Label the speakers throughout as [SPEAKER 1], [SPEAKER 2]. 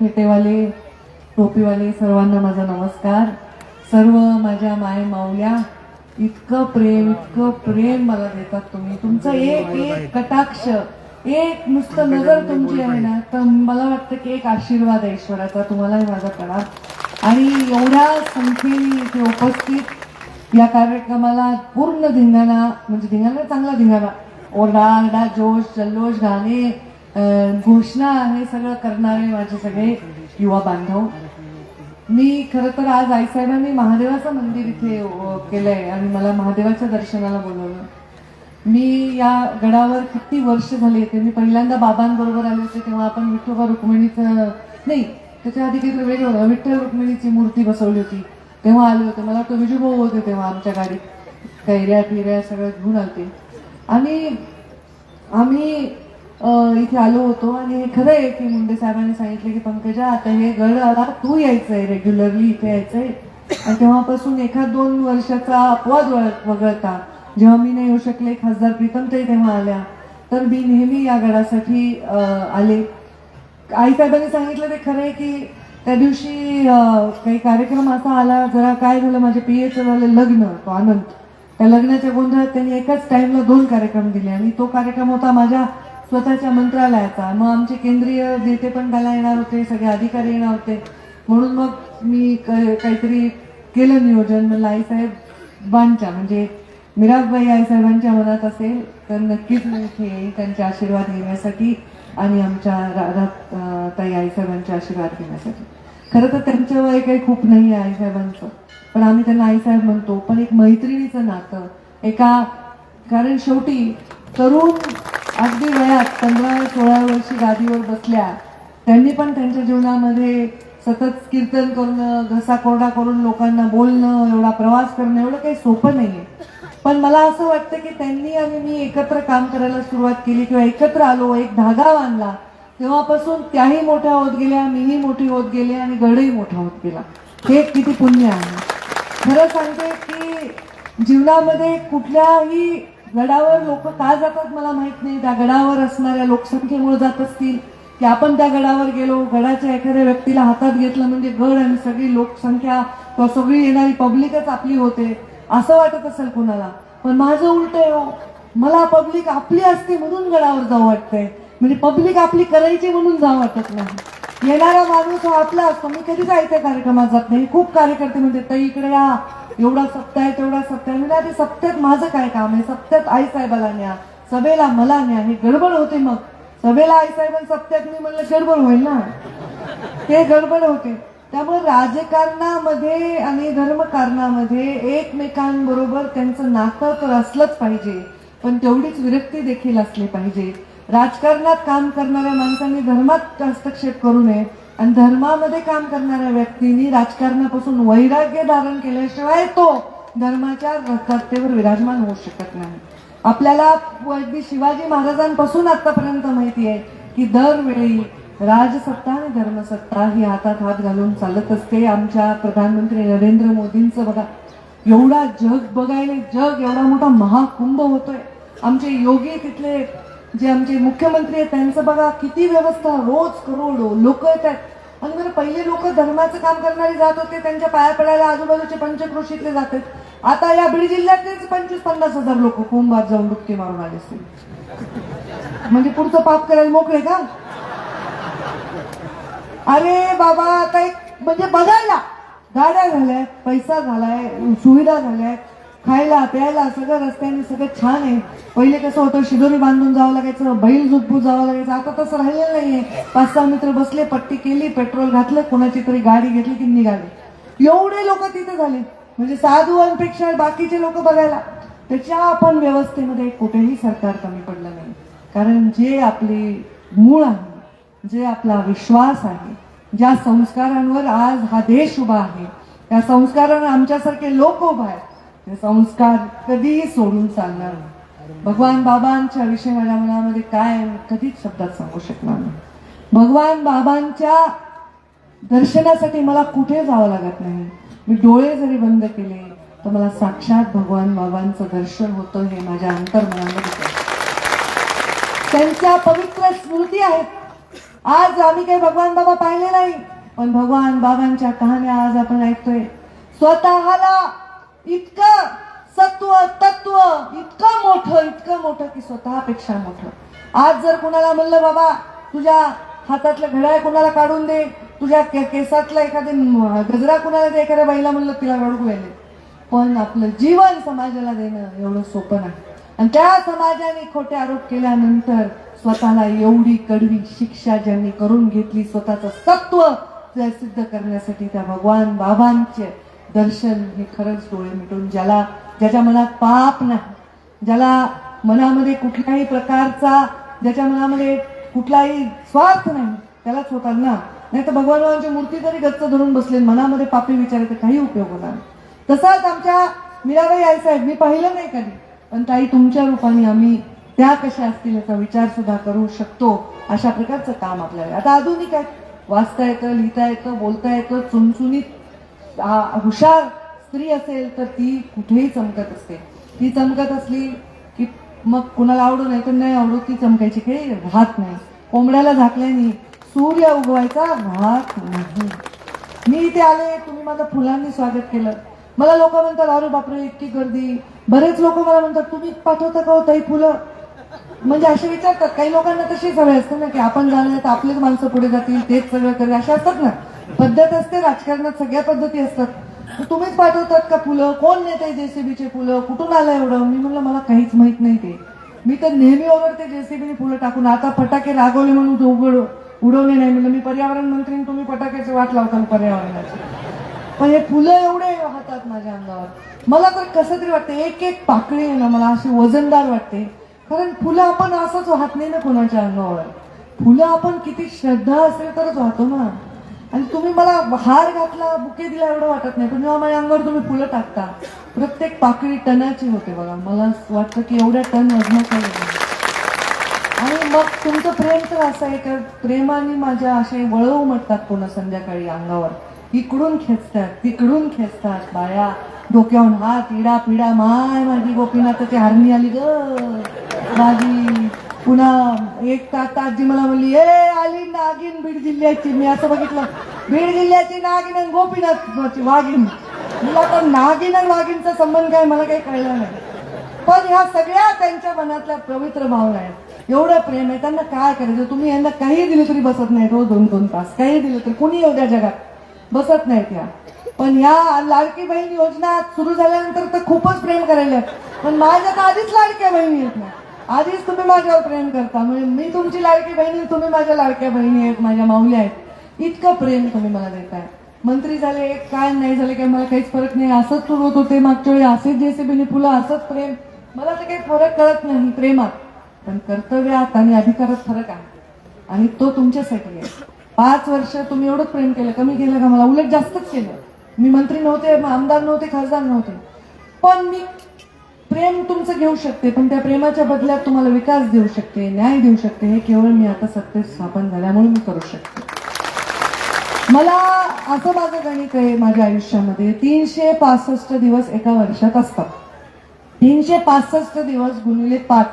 [SPEAKER 1] फेटेवाले टोपीवाले सर्वांना माझा नमस्कार. सर्व माझ्या माय माऊल्या इतकं प्रेम इतकं प्रेम मला देतात तुम्ही. तुमचं एक एक कटाक्ष एक नुसतं नजर तुमची आहे ना तर मला वाटतं की एक आशीर्वाद आहे ईश्वराचा. तुम्हालाही माझा प्रणाम आणि एवढ्या संख्येने इथे उपस्थित या कार्यक्रमाला पूर्ण धिंगाणा म्हणजे धिंगाणा चांगला धिंगाणा. ओरडा आरडा जोश जल्लोष गाणे घोषणा आहे सगळं करणारे माझे सगळे युवा बांधव. मी खरं तर आज आईसाहेबांनी महादेवाचं मंदिर इथे केलंय आणि मला महादेवाच्या दर्शनाला बोलवलं. मी या गडावर किती वर्ष झाली येते मी पहिल्यांदा बाबांबरोबर आले होते तेव्हा आपण विठोबा रुक्मिणीचं नाही त्याच्या आधी काहीतरी वेगळं होतं. विठ्ठल रुक्मिणीची मूर्ती बसवली होती. तेव्हा आले होते. मला तो विजूभाऊ होते तेव्हा आमच्या गाडीत कैऱ्या फिऱ्या सगळं घेऊन आलते. आणि आम्ही इथे आलो होतो आणि हे खरं आहे की मुंडे साहेबांनी सांगितलं की पंकजा आता हे गड आला तू यायचंय रेग्युलरली इथे यायचंय. आणि तेव्हापासून एखाद दोन वर्षाचा अपवाद वळ- वगळता. जेव्हा मी नाही येऊ शकले खासदार प्रीतम ते तेव्हा आल्या. तर मी नेहमी या गडासाठी आले. आई साहेबांनी सांगितलं ते खरं आहे की त्या दिवशी काही कार्यक्रम असा आला जरा काय झालं माझे पी एचं झालं लग्न तो आनंद त्या लग्नाच्या गोंधळात त्यांनी एकाच टाईमला दोन कार्यक्रम दिले आणि तो कार्यक्रम होता माझ्या स्वतःच्या मंत्रालयाचा. मग आमचे केंद्रीय नेते पण त्याला येणार होते सगळे अधिकारी येणार होते. म्हणून मग मी क- काहीतरी केलं नियोजन. म्हणलं आईसाहेबांच्या म्हणजे मिराजबाई आईसाहेबांच्या मनात असेल तर नक्कीच मी इथे येईन त्यांचे आशीर्वाद घेण्यासाठी आणि आमच्या राधा ताई आईसाहेबांचे आशीर्वाद घेण्यासाठी. खरं तर त्यांचं वय काही खूप नाही आहे आईसाहेबांचं पण आम्ही त्यांना आईसाहेब म्हणतो. पण एक मैत्रिणीचं नातं एका कारण शेवटी तरुण अगदी वयात पंधरा सोळा वर्षी गादीवर बसल्या त्यांनी पण त्यांच्या जीवनामध्ये सतत कीर्तन करणं घसा कोरडा करून लोकांना बोलणं एवढा प्रवास करणं एवढं काही सोपं नाहीये. पण मला असं वाटतं की त्यांनी आणि मी एकत्र काम करायला सुरुवात केली किंवा एकत्र आलो एक धागा बांधला तेव्हापासून त्याही मोठ्या होत गेल्या मीही मोठी होत गेले आणि गडही मोठा होत गेला. हे किती पुण्य आहे. खरं सांगते की जीवनामध्ये कुठल्याही गडावर लोक का जातात मला माहीत नाही. त्या गडावर असणाऱ्या लोकसंख्येमुळे जात असतील की आपण त्या गडावर गेलो गडाच्या एखाद्या व्यक्तीला हातात घेतलं म्हणजे गड आणि सगळी लोकसंख्या किंवा सगळी येणारी पब्लिकच आपली होते. असं वाटत असेल कुणाला. पण माझं उलट आहे हो. मला पब्लिक आपली असते म्हणून गडावर जाऊ वाटतंय. म्हणजे पब्लिक आपली करायची म्हणून जाऊ वाटत नाही. येणारा माणूस हा आपला असतो. मी कधी जायचं कार्यक्रमात जात नाही. खूप कार्यकर्ते म्हणते ताई इकडे या. एवढा सप्ताह आहे तेवढा सप्ताह आहे. म्हणजे आधी सप्त्यात माझं काय काम आहे? सप्त्यात आई साहेबाला न्या. सभेला मला न्या. हे गडबड होते मग. सभेला आई साहेबां सप्त्यात मी म्हणलं गडबड होईल ना. ते गडबड होते. त्यामुळे राजकारणामध्ये आणि धर्मकारणामध्ये एकमेकांबरोबर त्यांचं नातं तर असलंच पाहिजे. पण तेवढीच विरक्ती देखील असली पाहिजे. राजकारणात काम करणाऱ्या माणसांनी धर्मात हस्तक्षेप करू नये आणि धर्मामध्ये काम करणाऱ्या व्यक्तींनी राजकारणापासून वैराग्य धारण केल्याशिवाय तो धर्माच्या सत्तेवर विराजमान होऊ शकत नाही. आपल्याला अगदी शिवाजी महाराजांपासून आतापर्यंत माहिती आहे की दरवेळी राजसत्ता आणि धर्मसत्ता ही हातात हात घालून चालत असते. आमच्या प्रधानमंत्री नरेंद्र मोदींचं बघा एवढा जग बघायला जग एवढा मोठा महाकुंभ होतोय. आमचे योगी तिथले जे आमचे मुख्यमंत्री आहेत त्यांचं बघा किती व्यवस्था रोज करोड लोक येतात. आणि बरं पहिले लोक धर्माचं काम करणारे जात होते त्यांच्या पाया पडायला आजूबाजूचे पंचक्रोशीतले जातात. आता या बीड जिल्ह्यातलेच पंचवीस पन्नास हजार लोक कुंभात जाऊन डुबकी मारून आले असतील. म्हणजे पुढचं पाप करायला मोकळे का? अरे बाबा आता एक म्हणजे बघायला. गाड्या झाल्या पैसा झालाय सुविधा झाल्या खायला प्यायला सगळं रस्त्याने सगळं छान आहे. पहिले कसं होतं शिदोरी बांधून जावं लागायचं बैल झुपू जावं लागायचं. आता तसं राहिलेलं नाहीये. पाच सहा मित्र बसले पट्टी केली पेट्रोल घातलं कोणाची तरी गाडी घेतली की निघाली. एवढे लोक तिथे झाले. म्हणजे साधूंपेक्षा बाकीचे लोक बघायला. त्याच्या आपण व्यवस्थेमध्ये कुठेही सरकार कमी पडलं नाही. कारण जे आपले मूळ आहे जे आपला विश्वास आहे ज्या संस्कारांवर आज हा देश उभा आहे त्या संस्कारांवर आमच्यासारखे लोक उभा आहेत. ते संस्कार कधीही सोडून चालणार नाही. भगवान बाबांच्या विषयी माझ्या मनामध्ये काय कधीच शब्दात सांगू शकणार नाही. भगवान बाबांच्या दर्शनासाठी मला कुठे जावं लागत नाही? मी डोळे जरी बंद केले तर मला साक्षात भगवान बाबांचं दर्शन होतं हे माझ्या अंतर्मनामध्ये त्यांच्या पवित्र स्मृती आहेत. आज आम्ही काही भगवान बाबा पाहिले नाही पण भगवान बाबांच्या कहाण्या आज आपण ऐकतोय. स्वतःला इतकं सत्व तत्व इतकं मोठं इतकं मोठं की स्वतःपेक्षा मोठं. आज जर कुणाला म्हणलं बाबा तुझ्या हातातलं घड्याळ कुणाला काढून दे? तुझ्या के- केसातला एखादे गजरा कुणाला दे? एखाद्या बाईला म्हणलं तिला रडू राहिले पण आपलं जीवन समाजाला देणं एवढं सोपं नाही. आणि त्या समाजाने खोटे आरोप केल्यानंतर स्वतःला एवढी कडवी शिक्षा ज्यांनी करून घेतली स्वतःचं सत्व सिद्ध करण्यासाठी त्या भगवान बाबांचे दर्शन हे खरंच डोळे मिटून ज्याला ज्याच्या मनात पाप नाही ज्याला मनामध्ये कुठल्याही प्रकारचा ज्याच्या मनामध्ये कुठलाही स्वार्थ नाही त्यालाच स्वतःना ना. नाही तर भगवानची मूर्ती जरी गच्च धरून बसले मनामध्ये पापी विचार तर काही उपयोग होणार नाही. तसाच आमच्या मीराबाई आई साहेब मी पाहिलं नाही कधी. पण ताई तुमच्या रूपाने आम्ही त्या कशा असतील याचा विचार सुद्धा करू शकतो अशा प्रकारचं काम आपल्याला आता आधुनिक आहे. वाचता येतं लिहिता येतं बोलता येतं चुनचुनीत हुशार स्त्री असेल तर ती कुठेही चमकत असते. ती चमकत असली की मग कुणाला आवडू नाही तर नाही आवडू ती चमकायची काही राहत नाही. कोंबड्याला झाकल्याने सूर्य उगवायचा राहत नाही. मी इथे आले तुम्ही माझं फुलांनी स्वागत केलं. मला लोक म्हणतात अरे बापरे इतकी गर्दी. बरेच लोक मला म्हणतात तुम्ही पाठवता का होता ही फुलं? म्हणजे असे विचारतात. काही लोकांना तशी सवय असते ना की आपण जाणार तर आपलेच माणसं पुढे जातील तेच सगळं करेल अशा असतात ना. पद्धत असते राजकारणात सगळ्या पद्धती असतात. तुम्हीच पाठवतात का फुलं? कोण नेते जेसीबीचे फुलं? कुठून आलं एवढं? मी म्हणलं मला काहीच माहीत नाही ते. मी तर नेहमी ओरडते जेसीबीने फुलं टाकून. आता फटाके रागवले म्हणून उघड उडवले नाही. म्हणलं मी पर्यावरण मंत्री तुम्ही फटाक्याची वाट लावताल पर्यावरणाची. पण हे फुलं एवढे वाहतात माझ्या अंगावर. मला तर कसं तरी वाटतं एक एक पाकळी आहे ना मला अशी वजनदार वाटते. कारण फुलं आपण असंच वाहत नाही ना कोणाच्या अंगावर. फुलं आपण किती श्रद्धा असेल तरच वाहतो ना. आणि तुम्ही मला हार घातला बुके दिला एवढं वाटत नाही. पण जेव्हा माझ्या अंगावर तुम्ही फुलं टाकता प्रत्येक पाकळी टनाची होते बघा. मला वाटतं की एवढ्या टन वजनाचं आणि मग तुमचं प्रेम तर असं आहे का? प्रेमाने माझ्या असे वळवू म्हणतात पूर्ण संध्याकाळी अंगावर. इकडून खेचतात तिकडून खेचतात. बाया डोक्याहून हात इडा पिडा माय माझी गोपीनाथाची हारणी आली ग. माझी पुन्हा एक तास आजी मला म्हणली ए आली नागिन बीड जिल्ह्याची. मी असं बघितलं. बीड जिल्ह्याची नागिन आणि गोपीनाथची वाघीण. मला तर नागिन आणि वाघिनचा संबंध काय? मला काही कळलं नाही. पण ह्या सगळ्या त्यांच्या मनातल्या पवित्र भावना आहेत. एवढं प्रेम आहे. त्यांना काय करायचं? तुम्ही यांना काही दिलं तरी बसत नाही रोज हो, दोन दोन तास. काही दिलं तरी. कुणी एवढ्या जगात बसत नाहीत या पण या लाडकी बहीण योजना सुरू झाल्यानंतर तर खूपच प्रेम करायला आहेत. पण माझ्या तर आधीच लाडक्या बहिणी आहेत ना. आधीच तुम्ही माझ्यावर प्रेम करता म्हणजे मी तुमची लाडकी बहिणी तुम्ही माझ्या लाडक्या बहिणी आहेत माझ्या माऊल्या आहेत. इतकं प्रेम तुम्ही मला देताय. मंत्री झाले काय नाही झाले काय मला काहीच फरक नाही. असंच सुरू होत होते मागच्या वेळी असेच जेसीबीने फुलं असंच प्रेम. मला तर काही फरक कळत नाही प्रेमात पण कर्तव्यात आणि अधिकारात फरक आहे. आणि तो तुमच्यासाठी आहे. पाच वर्ष तुम्ही एवढंच प्रेम केलं कमी केलं का? मला उलट जास्तच केलं. मी मंत्री नव्हते आमदार नव्हते खासदार नव्हते. पण मी प्रेम तुमचं घेऊ शकते पण त्या प्रेमाच्या बदल्यात तुम्हाला विकास देऊ शकते न्याय देऊ शकते हे केवळ मी आता सत्तेत स्थापन झाल्यामुळे मी करू शकते. मला असं माझं गणित आहे माझ्या आयुष्यामध्ये तीनशे पासष्ट दिवस एका वर्षात असतात. तीनशे पासष्ट दिवस गुणिले पाच.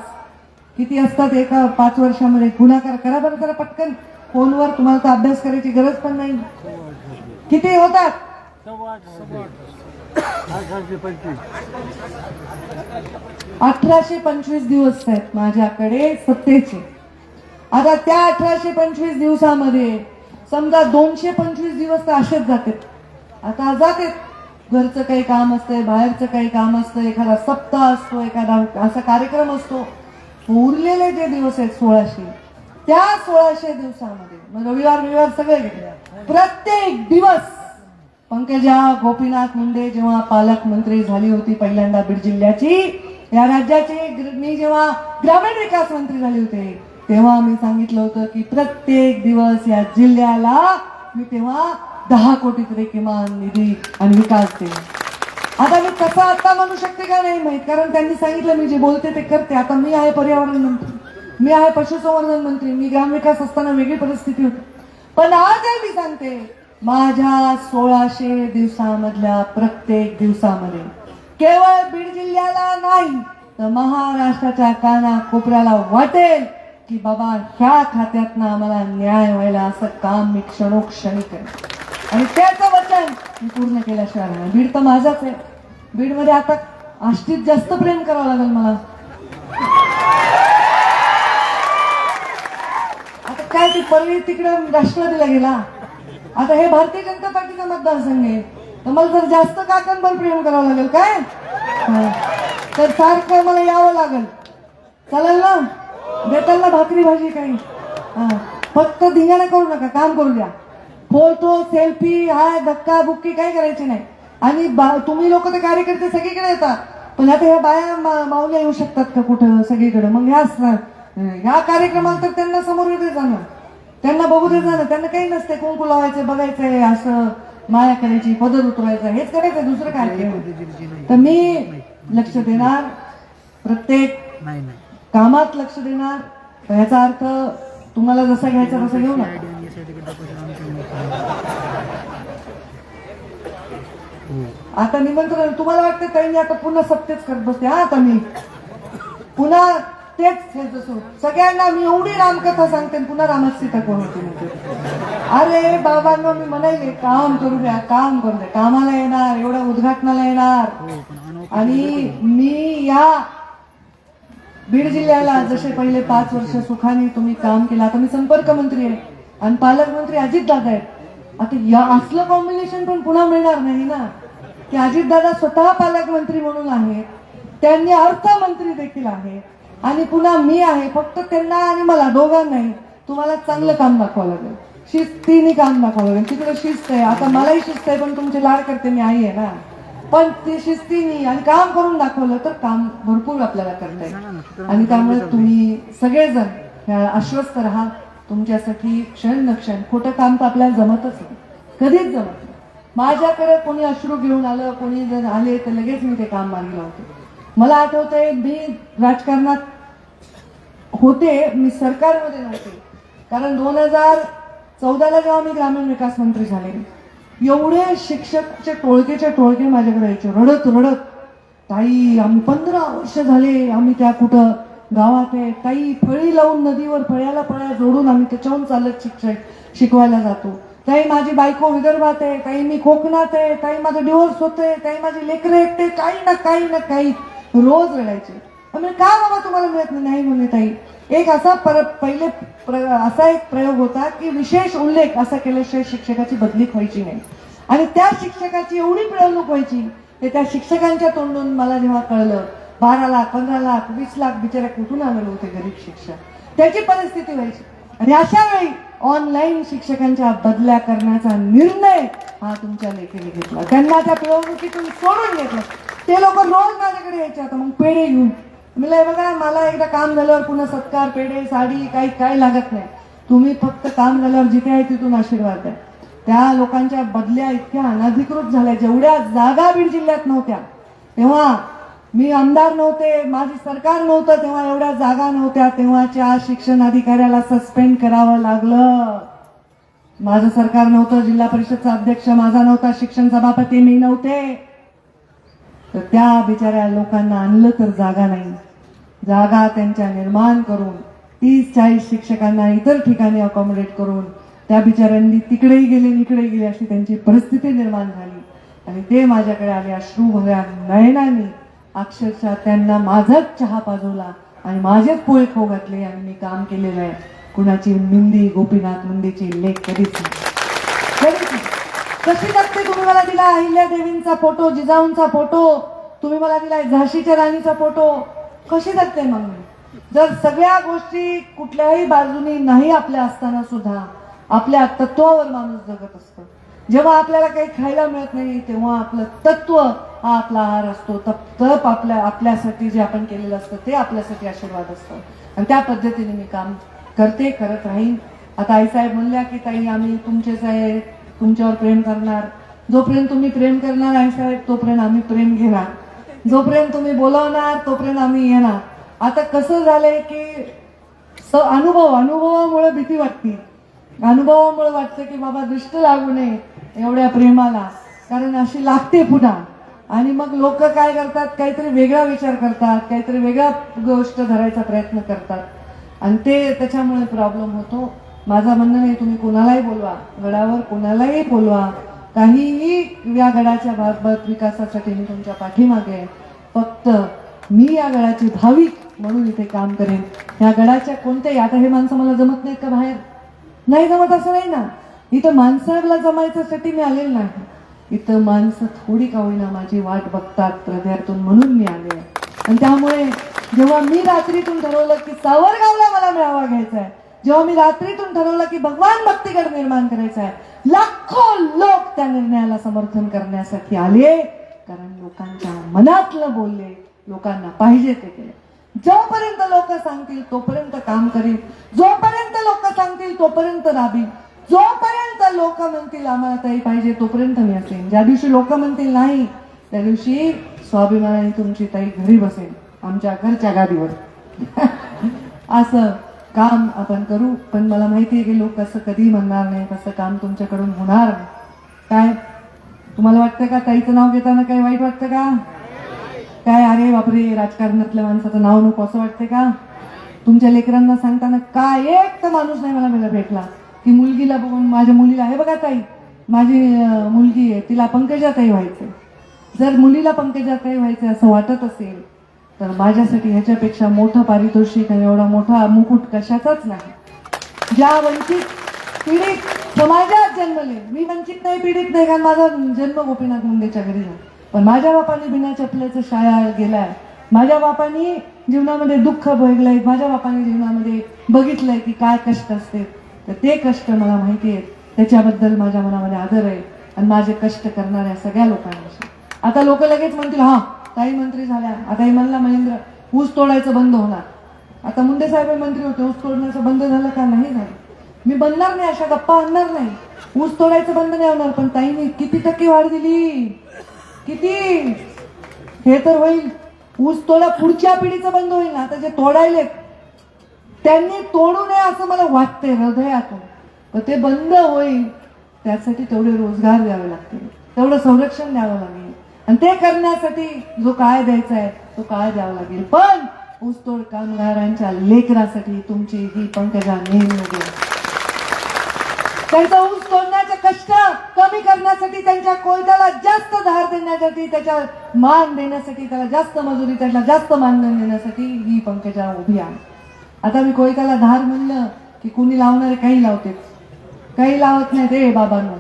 [SPEAKER 1] किती असतात एका पाच वर्षामध्ये? गुणाकार करा बरं जरा पटकन. फोनवर तुम्हाला तर अभ्यास करायची गरज पण नाही. किती होतात? अठराशे पंचवीस दिवस आहेत माझ्याकडे सत्तेचे. आता त्या अठराशे पंचवीस दिवसामध्ये समजा दोनशे पंचवीस दिवस तर असेच जातात. आता जातात. घरचं काही काम असतंय बाहेरचं काही काम असतं एखादा सप्ताह असतो एखादा असा कार्यक्रम असतो. उरलेले जे दिवस आहेत सोळाशे त्या सोळाशे दिवसामध्ये मग रविवार रविवार सगळे घेतले. प्रत्येक दिवस पंकजा गोपीनाथ मुंडे जेव्हा पालकमंत्री झाली होती पहिल्यांदा बीड जिल्ह्याची या राज्याची मी जेव्हा ग्रामीण विकास मंत्री झाले होते तेव्हा मी सांगितलं होतं की प्रत्येक दिवस या जिल्ह्याला मी तेव्हा दहा कोटी तरी किमान निधी आणि विकास देईन. आता मी कसं आता म्हणू शकते का नाही माहीत? कारण त्यांनी सांगितलं मी जे बोलते ते करते. आता मी आहे पर्यावरण मंत्री. मी आहे पशुसंवर्धन मंत्री. मी ग्रामविकास असताना वेगळी परिस्थिती होती. पण आजही मी सांगते माझ्या सोळाशे दिवसामधल्या प्रत्येक दिवसामध्ये केवळ बीड जिल्ह्याला नाही तर महाराष्ट्राच्या काना कोपऱ्याला वाटेल की बाबा ह्या खात्यातनं आम्हाला न्याय व्हायला असं काम मी क्षणोक्षणी करेन. आणि त्याचं वचन मी पूर्ण केल्याशिवाय राहणार बीड तर माझाच आहे. बीडमध्ये आता आष्टीत जास्त प्रेम करावं लागेल मला. आता काय ती परळी तिकडं राष्ट्रवादीला गेला? आता हे भारतीय जनता पार्टीचा मतदारसंघ आहे. तर मला जर जास्त काकांवर प्रेम करावं लागेल काय? तर सारखं मला यावं लागेल. चालेल ना? देताल ना भाकरी भाजी काही? हा. फक्त धिंगाणा करू नका काम करू द्या. फोटो सेल्फी हाय धक्का बुक्की काही करायची नाही. आणि बा- तुम्ही लोक तर कार्यकर्ते सगळीकडे येतात. पण आता ह्या बाया मा- माऊल्या येऊ शकतात का कुठं सगळीकडे? मग ह्या ह्या कार्यक्रमात तर त्यांना समोर येते जाणार त्यांना बघू दे जाणं त्यांना काही नसते. कुंकू लावायचं बघायचंय असं माया करायची पदर उतरवायचं. हेच करायचं दुसरं काय तर मी लक्ष देणार. प्रत्येक कामात लक्ष देणार. ह्याचा अर्थ तुम्हाला जसा घ्यायचा तसा घेऊ नका.
[SPEAKER 2] हो
[SPEAKER 1] आता निमंत्रण तुम्हाला वाटतं काही आता पुन्हा सत्तेच करत बसते. हा आता मी. पुन्हा तेच ह्याचं सगळ्यांना मी एवढी रामकथा सांगते पुन्हा रामात सीता कोण होती अरे बाबांना मी म्हणायले काम करू द्या काम करू द्या. कामाला येणार एवढ्या उद्घाटनाला येणार. आणि मी या बीड जिल्ह्याला जसे पहिले पाच वर्ष सुखाने तुम्ही काम केलं आता मी संपर्क मंत्री आहे आणि पालकमंत्री अजितदादा आहेत. आता या असलं कॉम्बिनेशन पण पुन्हा मिळणार नाही ना? की अजितदादा स्वतः पालकमंत्री म्हणून आहेत त्यांनी अर्थमंत्री देखील आहेत. आणि पुन्हा मी आहे फक्त त्यांना आणि मला दोघांनाही तुम्हाला चांगलं काम दाखवावं लागेल. शिस्तीने काम दाखवावं लागेल. तिकडे शिस्त आहे. आता मलाही शिस्त आहे पण तुमचे लाड करते मी आई आहे ना. पण ते शिस्तीने आणि काम करून दाखवलं तर काम भरपूर आपल्याला करता येईल. आणि त्यामुळे तुम्ही सगळेजण आश्वस्त राहा. तुमच्यासाठी क्षण न क्षण खोटं काम तर आपल्याला जमतच नाही. कधीच जमत नाही. माझ्याकडे कोणी अश्रू घेऊन आलं कोणी जर आले तर लगेच मी ते काम मागलं होतं मला आठवतंय मी राजकारणात होते मी सरकारमध्ये नव्हते. कारण दोन हजार चौदाला जेव्हा मी ग्रामीण विकास मंत्री झाले एवढे शिक्षकचे टोळकेचे टोळके माझ्याकडे यायचे. रडत रडत. ताई आम्ही पंधरा वर्ष झाले आम्ही त्या कुठं गावात आहे. ताई फळी लावून नदीवर फळ्याला फळ्या जोडून आम्ही त्याच्याहून चालत शिक्षक शिकवायला जातो. ताई माझी बायको विदर्भात आहे. ताई मी कोकणात आहे. ताई माझं डिवोर्स होतंय. ताई माझी लेकरं एकटे काही ना काही ना काही रोज रडायचे. म्हणजे का बाबा तुम्हाला मिळत नाही? म्हणे ताई एक असा पर पहिले प्र- असा एक प्रयोग होता की विशेष उल्लेख असा केल्याशिवाय शिक्षकाची बदली व्हायची नाही. आणि त्या शिक्षकाची एवढी पिळवणूक व्हायची ते त्या शिक्षकांच्या तोंडून मला जेव्हा कळलं बारा लाख पंधरा लाख वीस लाख बिचारे कुठून आणलं होते गरीब शिक्षक? त्याची परिस्थिती व्हायची. आणि अशा वेळी ऑनलाईन शिक्षकांच्या बदल्या करण्याचा निर्णय हा तुमच्या लेखीने घेतला. त्यांना त्या पिळवणुकीतून सोडून घेतलं. ते लोक रोज माझ्याकडे यायचे. आता मग पेढे घेऊन. मी बघा मला एकदा काम झाल्यावर पुन्हा सत्कार पेढे साडी काही काही लागत नाही. तुम्ही फक्त काम झाल्यावर जिथे आहे तिथून आशीर्वाद द्या. त्या लोकांच्या बदल्या इतक्या अनधिकृत झाल्या जेवढ्या जागा बीड जिल्ह्यात नव्हत्या. तेव्हा मी आमदार नव्हते माझी सरकार नव्हतं तेव्हा एवढ्या जागा नव्हत्या तेव्हाच्या शिक्षण अधिकाऱ्याला सस्पेंड करावं लागलं. माझं सरकार नव्हतं जिल्हा परिषदचा अध्यक्ष माझा नव्हता शिक्षण सभापती मी नव्हते. तर त्या बिचाऱ्या लोकांना आणलं तर जागा नाही. जागा त्यांच्या निर्माण करून तीस चाळीस शिक्षकांना इतर ठिकाणी अकॉमोडेट करून त्या बिचाऱ्यांनी तिकडेही गेले इकडेही गेले अशी त्यांची परिस्थिती निर्माण झाली. आणि ते माझ्याकडे आले अश्रू भऱ्या नयनानी. अक्षरशः त्यांना माझाच चहा पाजवला आणि माझेच पोळे खाऊ घातले आणि मी काम केलेलं आहे. कुणाची मुंदी गोपीनाथ मुंदीची लेख कधीच नाही. कधीच कशी जगते तुम्ही मला दिला अहिल्या देवींचा फोटो जिजाऊंचा फोटो? तुम्ही मला दिलाय झाशीच्या राणीचा फोटो? कशी जगते मग मी जर सगळ्या गोष्टी कुठल्याही बाजूनी नाही आपल्या असताना सुद्धा आपल्या तत्वावर माणूस जगत असतो. जेव्हा आपल्याला काही खायला मिळत नाही तेव्हा आपलं तत्व हा आपला आहार असतो तप तप आपल्या आपल्यासाठी जे आपण केलेलं असतं ते आपल्यासाठी आशीर्वाद असतं. आणि त्या पद्धतीने मी काम करते करत राहीन. आता आईसाहेब म्हणल्या की ताई आम्ही तुमचेच आहे तुमच्यावर प्रेम करणार. जोपर्यंत तुम्ही प्रेम करणार आईसाहेब तोपर्यंत आम्ही प्रेम घेणार. जोपर्यंत तुम्ही बोलवणार तोपर्यंत आम्ही येणार. आता कसं झालंय की स अनुभव अनुभवामुळे भीती वाटते. अनुभवामुळे वाटतं की बाबा दृष्ट लागू नये एवढ्या प्रेमाला. कारण अशी लागते पुन्हा. आणि मग लोक काय करतात? काहीतरी वेगळा विचार करतात काहीतरी वेगळा गोष्ट धरायचा प्रयत्न करतात. आणि ते त्याच्यामुळे प्रॉब्लेम होतो. माझा म्हणणं नाही तुम्ही कोणालाही बोलवा. गडावर कोणालाही बोलवा. काहीही या गडाच्या बाबत विकासासाठी मी तुमच्या पाठीमागे. फक्त मी या गडाची भाविक म्हणून इथे काम करेन. या गडाच्या कोणत्याही आता हे माणसं मला जमत नाहीत का बाहेर? नाही जमत असं नाही ना. इथं माणसाला जमायच्यासाठी मी आलेलं नाही. इथं माणसं थोडी का होईना माझी वाट बघतात हृदयातून म्हणून मी आले आणि त्यामुळे जेव्हा मी रात्रीतून ठरवलं की सावरगावला मला मेळावा घ्यायचा आहे जेव्हा मी रात्रीतून ठरवलं की भगवान भक्तीगड निर्माण करायचा आहे लाखो लोक त्या निर्णयाला समर्थन करण्यासाठी आले कारण लोकांच्या मनातलं बोलले लोकांना पाहिजे ते केले. जोपर्यंत लोक सांगतील तोपर्यंत काम करीन जोपर्यंत लोक सांगतील तोपर्यंत राबीन. जोपर्यंत लोक म्हणतील आम्हाला ताई पाहिजे तोपर्यंत मी असेल ज्या दिवशी लोक म्हणतील नाही त्या दिवशी स्वाभिमानाने तुमची ताई घरी बसेल आमच्या घरच्या गादीवर. असं काम आपण करू पण मला माहिती आहे की लोक असं कधी म्हणणार नाही तसं काम तुमच्याकडून होणार काय? तुम्हाला वाटतं का ताईचं नाव घेताना काही वाईट वाटतं का? काय अरे बापरे राजकारणातल्या माणसाचं नाव नको असं वाटतं का? तुमच्या लेकरांना सांगताना काय? एक तर माणूस नाही मला मला भेटला. ती मुलगीला बघून माझ्या मुलीला आहे बघा ताई माझी मुलगी आहे तिला पंकजाताई व्हायचं जर मुलीला पंकजाताई व्हायचं असं वाटत असेल तर माझ्यासाठी ह्याच्यापेक्षा मोठं पारितोषिक आणि एवढा मोठा मुकुट कशाचाच नाही. ज्या वंचित पीडित समाजात जन्मले मी वंचित नाही पीडित नाही कारण माझा जन्म गोपीनाथ मुंडेच्या घरी झाला. पण माझ्या बापाने बिना चपल्याचं शाळा गेलाय. माझ्या बापाने जीवनामध्ये दुःख भोगलंय माझ्या बापाने जीवनामध्ये बघितलंय की काय कष्ट असते तर ते कष्ट मला माहिती आहेत. त्याच्याबद्दल माझ्या मनामध्ये आदर आहे आणि माझे कष्ट करणाऱ्या सगळ्या लोकांविषयी. आता लोक लगेच म्हणतील हा ताई मंत्री झाल्या. आता हे म्हणला महेंद्र ऊस तोडायचं बंद होणार. आता मुंडे साहेब मंत्री होते ऊस तोडण्याचं बंद झालं का? नाही झालं. मी बनणार नाही अशा गप्पा आणणार नाही. ऊस तोडायचं बंद नाही होणार पण ताईने किती टक्के वाढ दिली? किती? हे तर होईल. ऊस तोडा पुढच्या पिढीचं बंद होईल ना. आता जे तोडायले त्यांनी तोडू नये असं मला वाटतंय हृदयातून. तर ते बंद होईल त्यासाठी तेवढे रोजगार द्यावे लागतील. तेवढं संरक्षण द्यावं लागेल. आणि ते करण्यासाठी जो काळ द्यायचा आहे तो काळ द्यावा लागेल. पण ऊसतोड कामगारांच्या लेकरासाठी तुमची ही पंकजा नेहमी त्यांचा ऊस तोडण्याचे कष्ट कमी करण्यासाठी त्यांच्या कोयत्याला जास्त धार देण्यासाठी त्याच्या मान देण्यासाठी त्याला जास्त मजुरी त्याला जास्त मानधन देण्यासाठी ही पंकजा उभी आहे. आता मी कोयत्याला धार म्हणलं की कुणी लावणारे काही लावते काही लावत नाही ते बाबांना.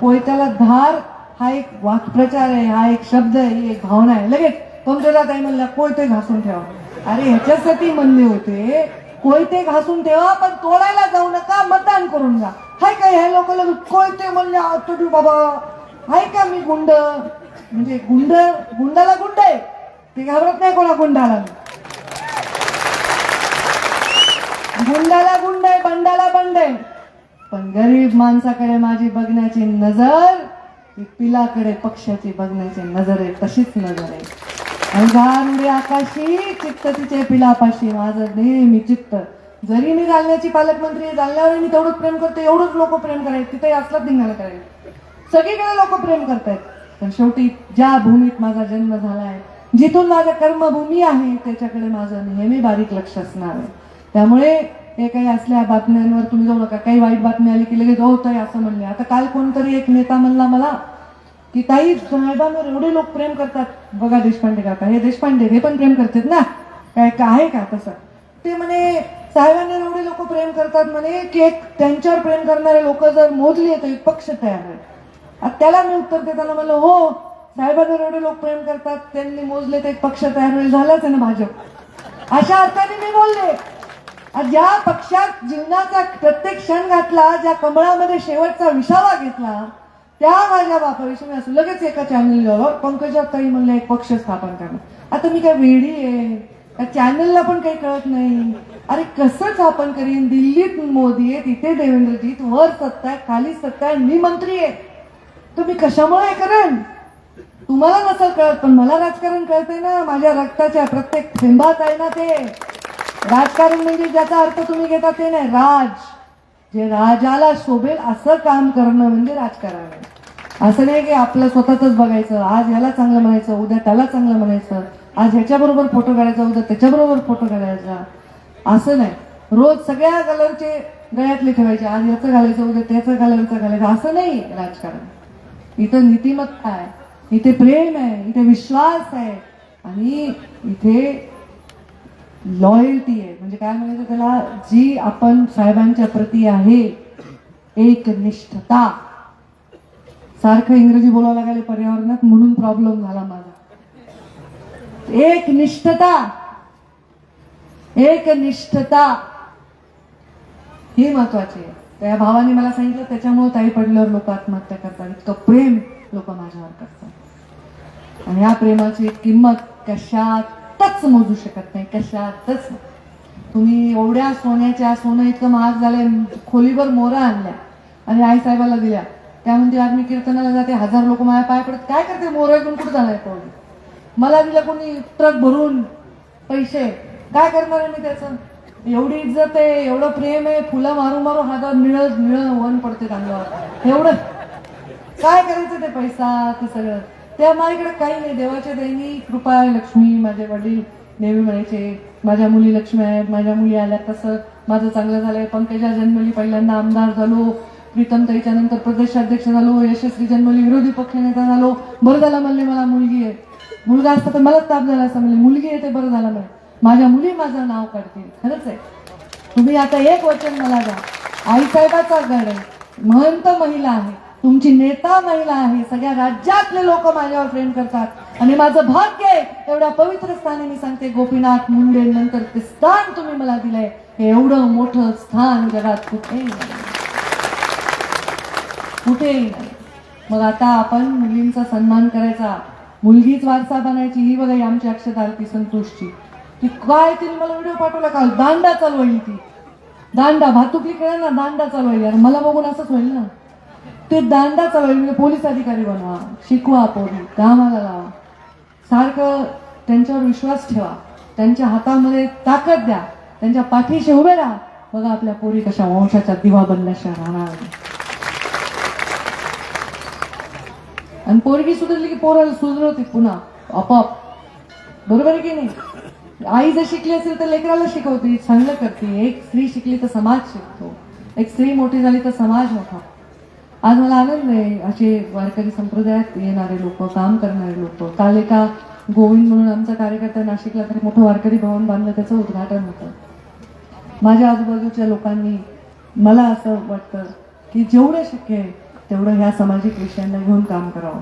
[SPEAKER 1] कोयत्याला धार हा एक वाक्प्रचार आहे हा एक शब्द आहे ही एक भावना आहे. लगेच पंकजा ताई म्हणल्या कोयते घासून ठेवा. अरे ह्याच्यासाठी म्हणले होते कोयते घासून ठेवा पण तोडायला जाऊ नका मतदान करून जा हाय का ह्या लोकांना कोयते म्हणले आतोडू बाबा. हाय का मी गुंड? म्हणजे गुंड गुंडाला गुंड आहे. ते घाबरत नाही कोणा गुंडाला. गुंडाला गुंड आहे बंडाला बंड आहे. पण गरीब माणसाकडे माझी बघण्याची नजर ही पिलाकडे पक्षाची बघण्याची नजर आहे तशीच नजर आहे. अंधारुडे आकाशी चित्त तिचे पिलापाशी माझं नेहमी चित्त. जरी मी जालण्याची पालकमंत्री आहे मी तेवढंच प्रेम करते एवढंच लोक प्रेम करायचे तिथे असलाच धिंगाणा करायचं सगळीकडे लोक प्रेम करतायत. पण शेवटी ज्या भूमीत माझा जन्म झाला आहे जिथून माझं कर्मभूमी आहे त्याच्याकडे माझं नेहमी बारीक लक्ष असणार आहे. त्यामुळे हे काही असल्या बातम्यांवर तुम्ही जाऊ नका. काही वाईट बातमी आली की लगेच हो आहे असं म्हणले. आता काल कोणतरी एक नेता म्हणला मला की ताई साहेबांवर एवढे लोक प्रेम करतात. बघा देशपांडे काका हे देशपांडे हे पण प्रेम करतात ना. काय का आहे का तसं? ते म्हणे साहेबांवर एवढे लोक प्रेम करतात म्हणे की एक त्यांच्यावर प्रेम करणारे लोक जर मोजले तर एक पक्ष तयार आहे आता त्याला मी उत्तर देताना म्हणलं हो साहेबांवर एवढे लोक प्रेम करतात त्यांनी मोजले तर एक पक्ष तयार होईल झालाच आहे ना भाजप. अशा अर्थाने मी बोलले. ज्या पक्षात जीवनाचा प्रत्येक क्षण घातला ज्या कमळामध्ये शेवटचा विसावा घेतला त्या माझ्या बापाविषयी मी असं लगेच एका चॅनलवर पंकजा ताई म्हणलं एक पक्ष स्थापन करणं आता मी काय वेडी आहे? त्या चॅनलला पण काही कळत नाही. अरे कसं स्थापन करीन? दिल्लीत मोदी आहे तिथे देवेंद्रजीत वर सत्ता आहे खाली सत्ता आहे मी मंत्री आहे. तुम्ही कशामुळे हे करेन तुम्हाला नसं कळत पण मला राजकारण कळतंय ना. माझ्या रक्ताच्या प्रत्येक थेंबात आहे ना ते. राजकारण म्हणजे ज्याचा अर्थ तुम्ही घेता ते नाही राज. जे राजाला शोभेल असं काम करणं म्हणजे राजकारण. आहे असं नाही की आपलं स्वतःच बघायचं आज ह्याला चांगलं म्हणायचं उद्या त्याला चांगलं म्हणायचं आज ह्याच्याबरोबर फोटो काढायचा उद्या त्याच्याबरोबर फोटो काढायचा. असं नाही. रोज सगळ्या कलरचे गळ्यातले ठेवायचे आज याचं घालायचं उद्या त्याचं कलरचं घालायचं. असं नाही राजकारण. इथं नीतिमत्ता आहे इथे प्रेम आहे इथे विश्वास आहे. आणि इथे लॉयल्टी आहे. म्हणजे काय म्हणायचं त्याला? जी आपण साहेबांच्या प्रती आहे एक निष्ठता सारखं इंग्रजी बोलावं लागले पर्यावरणात म्हणून प्रॉब्लेम झाला माझा. एक निष्ठता एक निष्ठता ही महत्वाची आहे. त्या भावाने मला सांगितलं त्याच्यामुळे ताई पडल्यावर लोक आत्महत्या करतात. इतकं प्रेम लोक माझ्यावर करतात. आणि या प्रेमाची किंमत कशात आत्ताच मोजू शकत नाही कशातच तुम्ही एवढ्या सोन्याच्या सोनं इतकं महाग झालंय खोलीवर मोरा आणल्या आणि आई साहेबाला दिल्या. त्या म्हणजे आज मी कीर्तनाला जाते हजार लोक माझ्या पाय पडत काय करते? मोरा घेऊन कुठं जाणार कोणी? मला दिलं कोणी ट्रक भरून पैसे. काय करणार आहे मी त्याचं? एवढी इज्जत आहे एवढं प्रेम आहे फुलं मारू मारू हातात निळ निळ वन पडते चांगलं एवढं. काय करायचं ते पैसा ते सगळं? त्या माझ्याकडे काही नाही. देवाच्या देणी कृपा आहे, लक्ष्मी माझे वडील नेहमी म्हणायचे माझ्या मुली लक्ष्मी आहेत माझ्या मुली आल्या तसं माझं चांगलं झालंय. पंकजा जन्मली पहिल्यांदा आमदार झालो. प्रीतम ताईच्या नंतर प्रदेशाध्यक्ष झालो. यशस्वी जन्मली विरोधी पक्षनेता झालो. बरं झालं म्हणले मला मुलगी आहे. मुलगा असता तर मलाच ताप झाला असं म्हणले मुलगी आहे ते बरं झालं नाही माझ्या मुली माझं नाव काढतील. खरंच आहे. तुम्ही आता एक वचन मला द्या. आईसाहेबाचा गड आहे. महंत महिला आहे. तुमची नेता महिला आहे. सगळ्या राज्यातले लोक माझ्यावर प्रेम करतात. आणि माझं भाग्य आहे एवढ्या पवित्र स्थानी मी सांगते गोपीनाथ मुंडे नंतर ते स्थान तुम्ही मला दिलंय. हे एवढं मोठं स्थान जगात कुठेही कुठे कुठेही मग आता आपण मुलींचा सन्मान करायचा. मुलगीच वारसा बनायची ही बघा आमची अक्षत आरती संतोषची. ती काय तिने मला व्हिडिओ पाठवला काल दांडा चालवली ती. दांडा भातुकली खेळ ना दांडा चालवली यार मला बघून असंच होईल ना. ते दांडा चालवायली म्हणजे पोलीस अधिकारी बनवा. शिकवा पोरी. कामाला लावा. सारखं त्यांच्यावर विश्वास ठेवा. त्यांच्या हातामध्ये ताकद द्या. त्यांच्या पाठीशी उभे राहा. बघा आपल्या पोरी कशा वंशाच्या दिवा बनल्याशिवाय राहणार आणि पोरगी सुधारली की पोराला सुधरवते पुन्हा. आपोआप. बरोबर आहे की नाही? आई जर शिकली असेल तर लेकराला शिकवते. चांगलं करते. एक स्त्री शिकली तर समाज शिकतो. एक स्त्री मोठी झाली तर समाज मोठा. आज मला आनंद आहे. असे वारकरी संप्रदायात येणारे लोक काम करणारे लोक काल एका गोविंद म्हणून आमचा कार्यकर्ता नाशिकला तरी मोठं वारकरी भवन बांधलं त्याचं उद्घाटन होतं. माझ्या आजूबाजूच्या लोकांनी मला असं वाटतं की जेवढं शक्य आहे तेवढं ह्या सामाजिक विषयांना घेऊन काम करावं.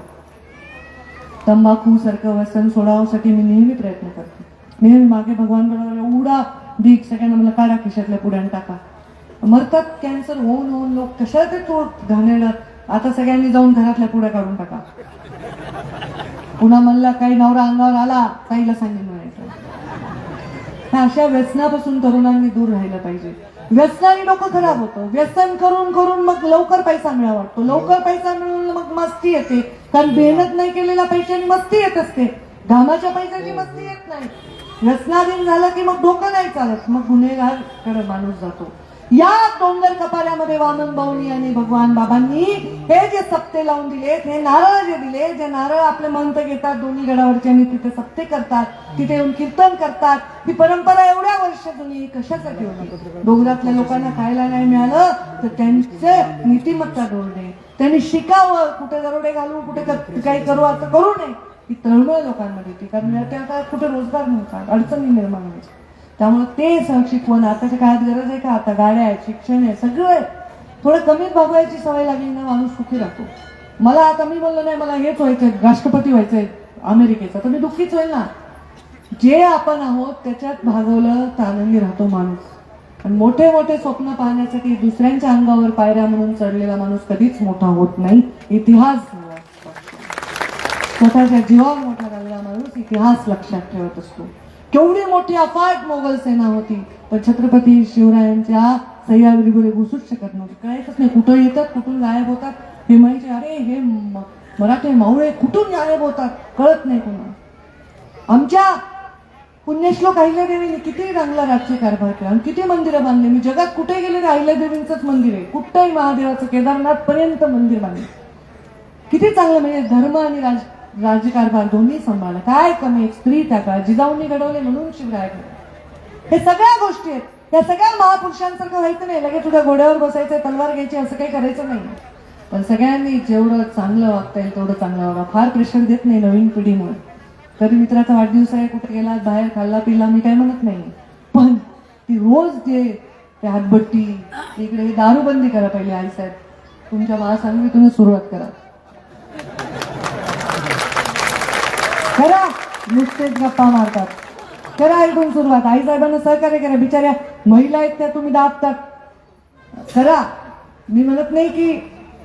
[SPEAKER 1] तंबाखू सारखं व्यसन सोडावसाठी मी नेहमी प्रयत्न करते. नेहमी मागे भगवान बरोबर उडा भीक सगळ्यांना मला काढा खिशातल्या पुढ्यान टाका. मरतात कॅन्सर होऊन होऊन लोक कशा ते तो घाणेरडात आता सगळ्यांनी जाऊन घरातल्या पुढ्या काढून टाका. पुन्हा म्हणला काही नवरा अंगावर आला ताईला सांगेन म्हणायचं. ह्या अशा व्यसनापासून तरुणांनी दूर राहिलं पाहिजे. व्यसनाने डोकं खराब होतं. व्यसन करून करून मग लवकर पैसा मिळा वाटतो. लवकर पैसा मिळून मग मस्ती येते. कारण मेहनत नाही केलेल्या पैशाने मस्ती येत असते. घामाच्या पैशाची मस्ती येत नाही. व्यसनाधीन झालं की मग डोकं नाही चालत. मग गुन्हेगारकडे माणूस जातो. या डोंगर कपाऱ्यामध्ये वामन भाऊनी आणि भगवान बाबांनी हे जे सप्ते लावून दिलेत हे नारळ जे दिले जे नारळ आपले मंत घेतात दोन्ही गडावरचे आणि तिथे सप्ते करतात तिथे येऊन कीर्तन करतात. ही परंपरा एवढ्या वर्ष जुनी कशासाठी होती डोंगरातल्या लोकांना खायला नाही मिळालं तर त्यांचे नीतिमत्ता डोळणे त्यांनी शिकावं कुठे दरोडे घालू कुठे काही करू असं करू नये ही तळमळ लोकांमध्ये ती कारण त्या कुठे रोजगार नव्हता अडचणी निर्माण व्हायची त्यामुळे ते शिकवण आताच्या काळात गरज आहे का? आता गाड्या आहेत शिक्षण आहे सगळं आहे. थोडं कमीच भागवायची सवय लागली ना माणूस सुखी राहतो. मला आता मी बोललो नाही मला हेच व्हायचंय राष्ट्रपती व्हायचंय अमेरिकेचा. तर मी दुःखीच होईल ना. जे आपण आहोत त्याच्यात भागवलं तर आनंदी राहतो माणूस. आणि मोठे मोठे स्वप्न पाहण्यासाठी दुसऱ्यांच्या अंगावर पायऱ्या म्हणून चढलेला माणूस कधीच मोठा होत नाही. इतिहास स्वतःच्या जीवावर मोठा झालेला माणूस इतिहास लक्षात ठेवत असतो. केवढी मोठी अफाट मोगल सेना होती. पण छत्रपती शिवरायांच्या सह्याद्रीमध्ये घुसूच शकत नव्हती. कळायचंच नाही कुठं येतात कुठून गायब होतात. हे माहिती अरे हे मराठे मावळे कुठून गायब होतात? कळत नाही कोणा आमच्या पुण्यश्लोक अहिल्यादेवीने किती चांगला राज्य कारभार केला. आणि किती मंदिरं बांधली. मी जगात कुठे गेले तर अहिल्यादेवींचंच मंदिर आहे. कुठंही महादेवाचं केदारनाथ पर्यंत मंदिर बांधले. किती चांगलं म्हणजे धर्म आणि राज राज्यकारभार दोन्ही सांभाळला काय कमी एक स्त्री त्या काळात जिजाऊंनी घडवले म्हणून शिवराय हे सगळ्या गोष्टी आहेत. त्या सगळ्या महापुरुषांसारखं व्हायचं नाही. लगेच तुझ्या घोड्यावर बसायचं तलवार घ्यायची असं काही करायचं नाही. पण सगळ्यांनी जेवढं चांगलं वागता येईल तेवढं चांगलं वागा. फार प्रेशर देत नाही नवीन पिढीमुळे. तरी मित्राचा वाढदिवस आहे कुठे गेला बाहेर खाल्ला पिल्ला मी काय म्हणत नाही. पण ती रोज जे ते हातबट्टी इकडे दारूबंदी करा पहिले आईसाहेब तुमच्या महासांगीतूनच सुरुवात करा. करा. नुसतेच गप्पा मारतात. करा ऐकून सुरुवात. आई साहेबांना सहकार्य करा. बिचाऱ्या महिला आहेत त्या तुम्ही दाबतात. करा. मी म्हणत नाही की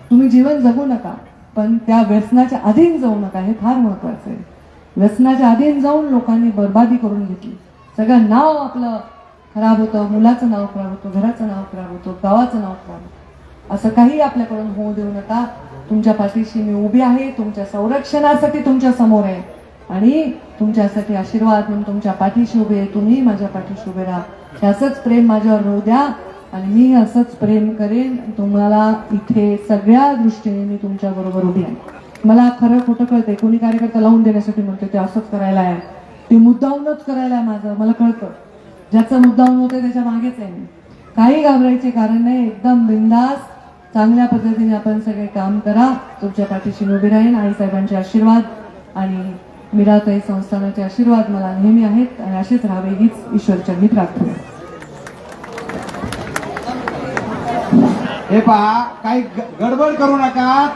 [SPEAKER 1] तुम्ही जीवन जगू नका पण त्या व्यसनाच्या अधीन जाऊ नका. हे फार महत्वाचं आहे. व्यसनाच्या अधीन जाऊन लोकांनी बर्बादी करून घेतली. सगळं नाव आपलं खराब होतं. मुलाचं नाव खराब होतं. घराचं नाव खराब होतं. गावाचं नाव खराब होतं. असं काही आपल्याकडून होऊ देऊ नका. तुमच्या पाठीशी मी उभी आहे. तुमच्या संरक्षणासाठी तुमच्यासमोर आहे. आणि तुमच्यासाठी आशीर्वाद म्हणून तुमच्या पाठीशी उभे तुम्ही माझ्या पाठीशी उभे राहा. असंच प्रेम माझ्यावर राहू द्या आणि मी असंच प्रेम करेन. तुम्हाला इथे सगळ्या दृष्टीने मी तुमच्या बरोबर उभी आहे. मला खरं खोटं कळतंय. कोणी कार्यकर्ता लावून देण्यासाठी म्हणतो ते असंच करायला आहे ते मुद्दाहूनच करायला आहे माझं. मला कळतं. ज्याचा मुद्दाहून होतं त्याच्या मागेच आहे मी. काही घाबरायचे कारण नाही. एकदम बिंदास चांगल्या पद्धतीने आपण सगळे काम करा. तुमच्या पाठीशी उभी राहीन. आई साहेबांचे आशीर्वाद आणि मीराताई संस्थानाचे आशीर्वाद मला नेहमी आहेत आणि असेच राहावे हीच ईश्वरचरणी प्रार्थना आहे.
[SPEAKER 3] हे पहा काही गडबड करू नका